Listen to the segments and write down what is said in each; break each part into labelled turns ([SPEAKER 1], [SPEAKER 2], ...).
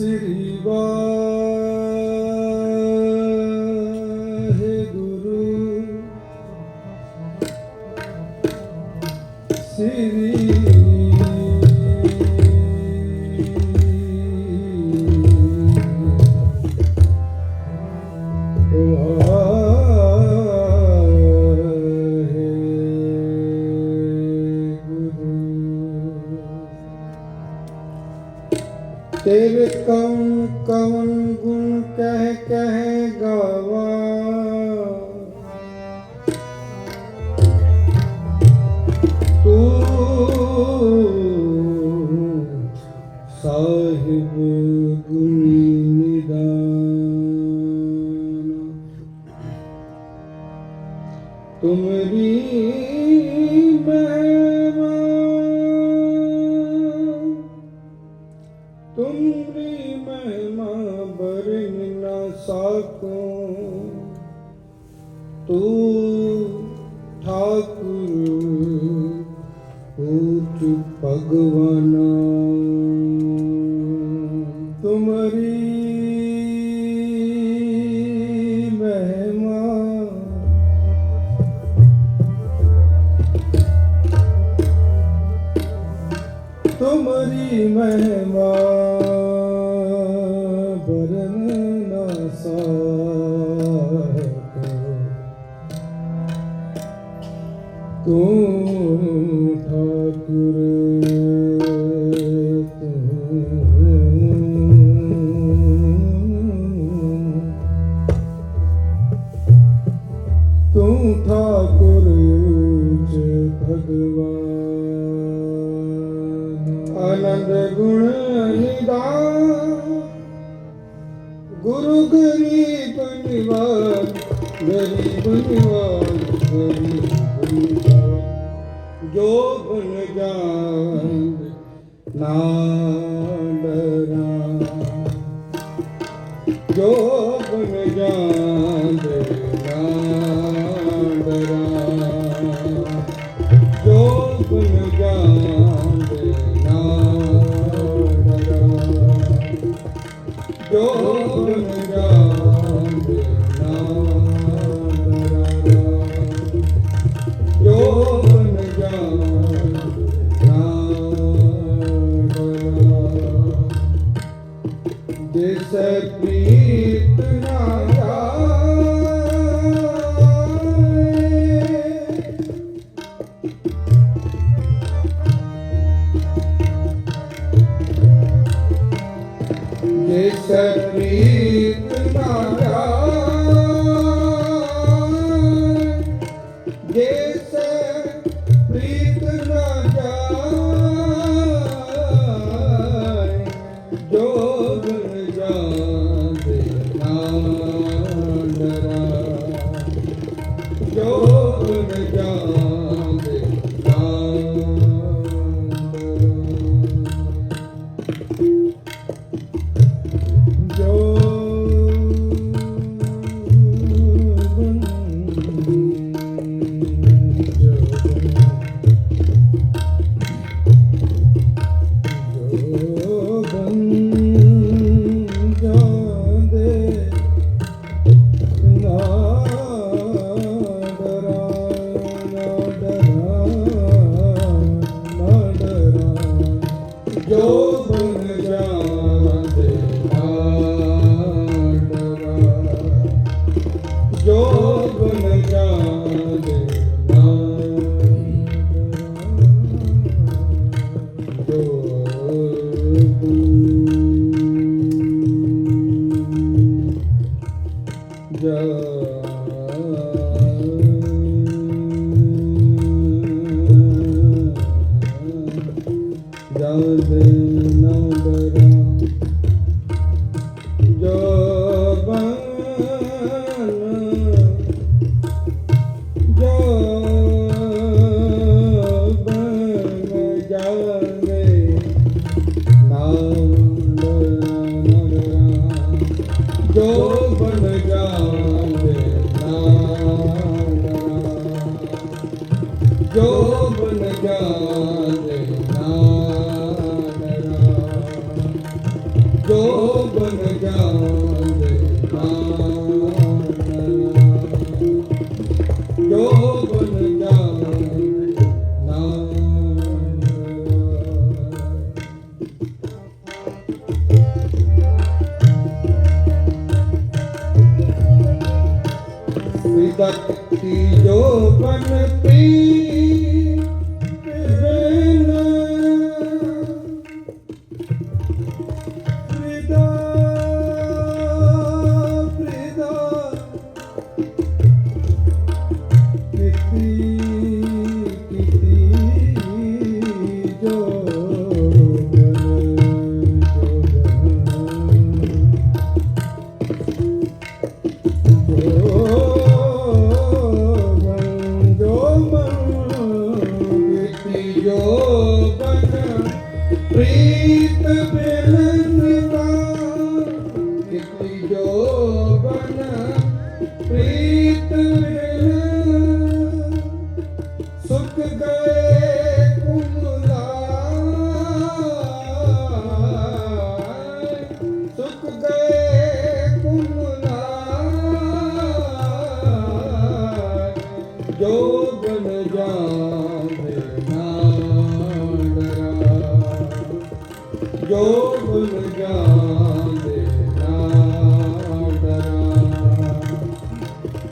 [SPEAKER 1] Siri ਤੇਰੇ ਕਉਨ ਕਉਨ ਗੁਣ ਕਹਿ ਕਹਿ ਗਾਵਾ। ਤੂੰ ਸਾਹਿਬ ਗੁਣੀ ਨਿਦਾਨ। ਤੁਮਰੀ ਮਹਿਮਾ ਤੂੰ ਠਾਕੁਰ ਊਚ ਭਗਵਾਨ। ਤੁਮਰੀ ਮਹਿਮਾ। ਤੁਮਰੀ ਮਹਿਮਾ। ਤੂੰ ਠਾਕੁਰ ਤੂੰ ਠਾਕੁਰ ਉੱਚ ਭਗਵਾਨ ਆਨੰਦ ਗੁਣ ਨਿਦਾਨ ਗੁਰੂ ਗਰੀਬ ਨਿਵਾਰ ਗਰੀਬ ਨਿਵਾਰ ਗਰੀਬ ਜੋ ਬਨ ਜਾਨ ਨਾ ਡਰਾਂ ਜੋ ਬਨ ਜਾਨ ਨਾ ਡਰਾਂ ਜੋ ਬਨ ਜਾਨ ਨਾ ਡਰਾਂ ਜੋ ਬਨ ਜਾਨ ਜਿਸ ਪ੍ਰੀਤ ਨਾ ਜਾਏ ਜਿਸ ਪ੍ਰੀਤ ਨਾ ਜਾਏ ਜਾਣ ਨਾਨਕ ਜੋ ਬਨ ਜਾਣ ਨਾਨਕ ਜੋ ਬਨ ਜਾਣ ਤਖਤੀ ਜੋ ਬਨ ਪੀ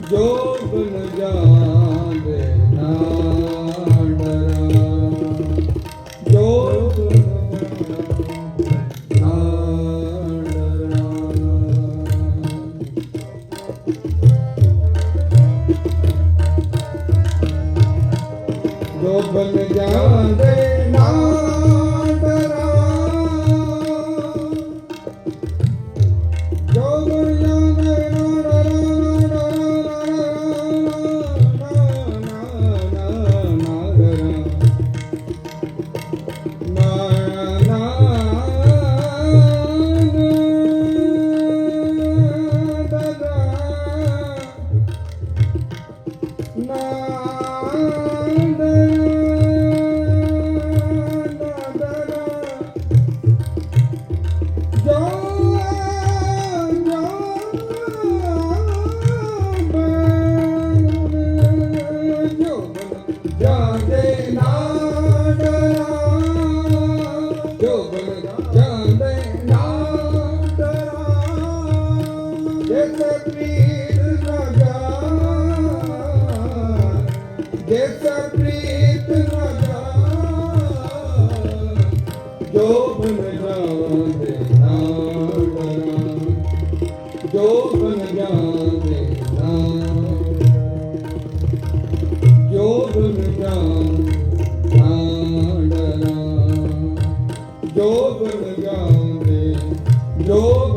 [SPEAKER 1] ਜੋ ਬਨ ਜਾਂਦੇ ਨਾ Bye. Yo